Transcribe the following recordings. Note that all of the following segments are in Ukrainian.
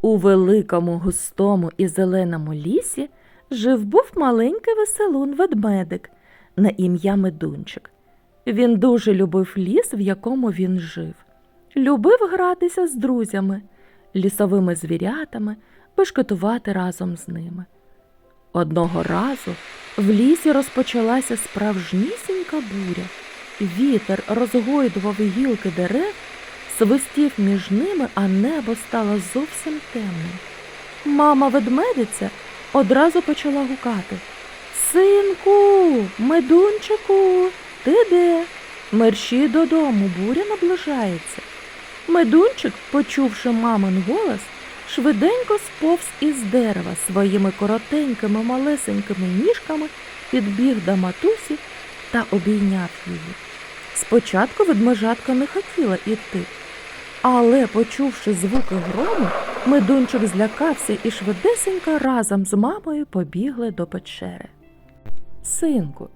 У великому густому і зеленому лісі жив був маленький веселун ведмедик на ім'я Медунчик. Він дуже любив ліс, в якому він жив. Любив гратися з друзями, лісовими звірятами, бешкетувати разом з ними. Одного разу в лісі розпочалася справжнісінька буря. Вітер розгойдував гілки дерев, свистів між ними, а небо стало зовсім темним. Мама ведмедиця одразу почала гукати Синку, медунчику, ти де? Мерщій додому, буря наближається. Медунчик, почувши мамин голос, швиденько сповз із дерева своїми коротенькими малесенькими ніжками, підбіг до матусі та обійняв її. Спочатку ведмежатка не хотіла іти, але, почувши звуки грому, медунчик злякався і швидесенько разом з мамою побігли до печери. Синку,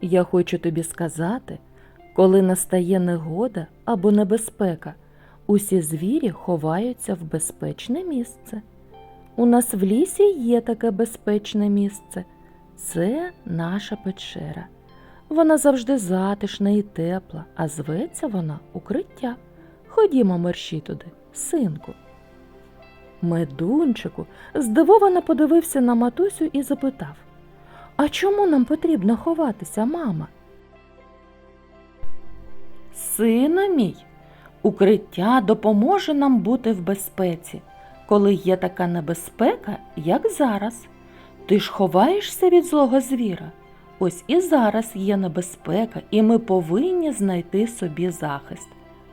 я хочу тобі сказати, коли настає негода або небезпека, усі звірі ховаються в безпечне місце. У нас в лісі є таке безпечне місце. Це наша печера. Вона завжди затишна і тепла, а зветься вона укриття. Ходімо мерщі туди, синку. Медунчику здивовано подивився на матусю і запитав А чому нам потрібно ховатися, мама? Сину мій, укриття допоможе нам бути в безпеці, коли є така небезпека, як зараз. Ти ж ховаєшся від злого звіра. Ось і зараз є небезпека, і ми повинні знайти собі захист.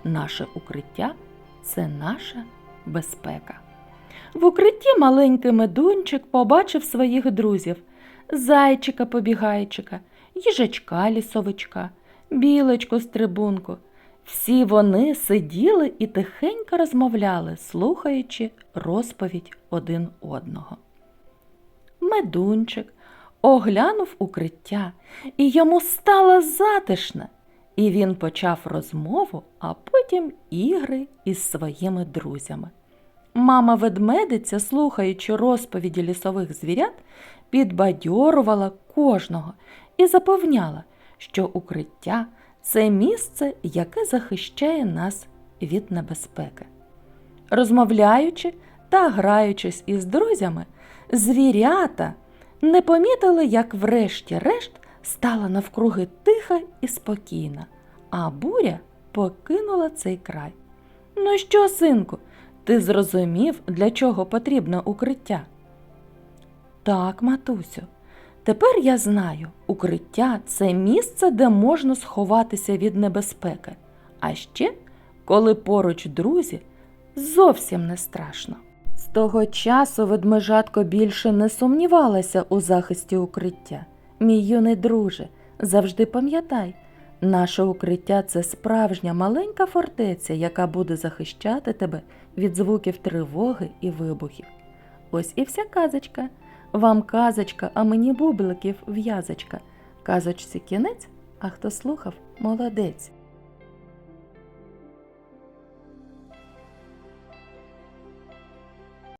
Наше укриття це наша безпека. В укритті маленький медунчик побачив своїх друзів зайчика побігайчика, їжачка лісовичка, білочку стрибунку. Всі вони сиділи і тихенько розмовляли, слухаючи розповідь один одного. Медунчик оглянув укриття, і йому стало затишно, і він почав розмову, а потім ігри із своїми друзями. Мама ведмедиця, слухаючи розповіді лісових звірят, підбадьорувала кожного і запевняла, що укриття це місце, яке захищає нас від небезпеки. Розмовляючи та граючись із друзями, звірята не помітили, як врешті-решт стала навкруги тиха і спокійна, а буря покинула цей край. Ну що, синку, ти зрозумів, для чого потрібно укриття? Так, матусю. Тепер я знаю, укриття це місце, де можна сховатися від небезпеки. А ще, коли поруч друзі, зовсім не страшно. З того часу ведмежатко більше не сумнівалася у захисті укриття. Мій юний друже, завжди пам'ятай, наше укриття це справжня маленька фортеця, яка буде захищати тебе від звуків тривоги і вибухів. Ось і вся казочка. Вам казочка, а мені бубликів в'язочка. Казочці кінець, а хто слухав, молодець.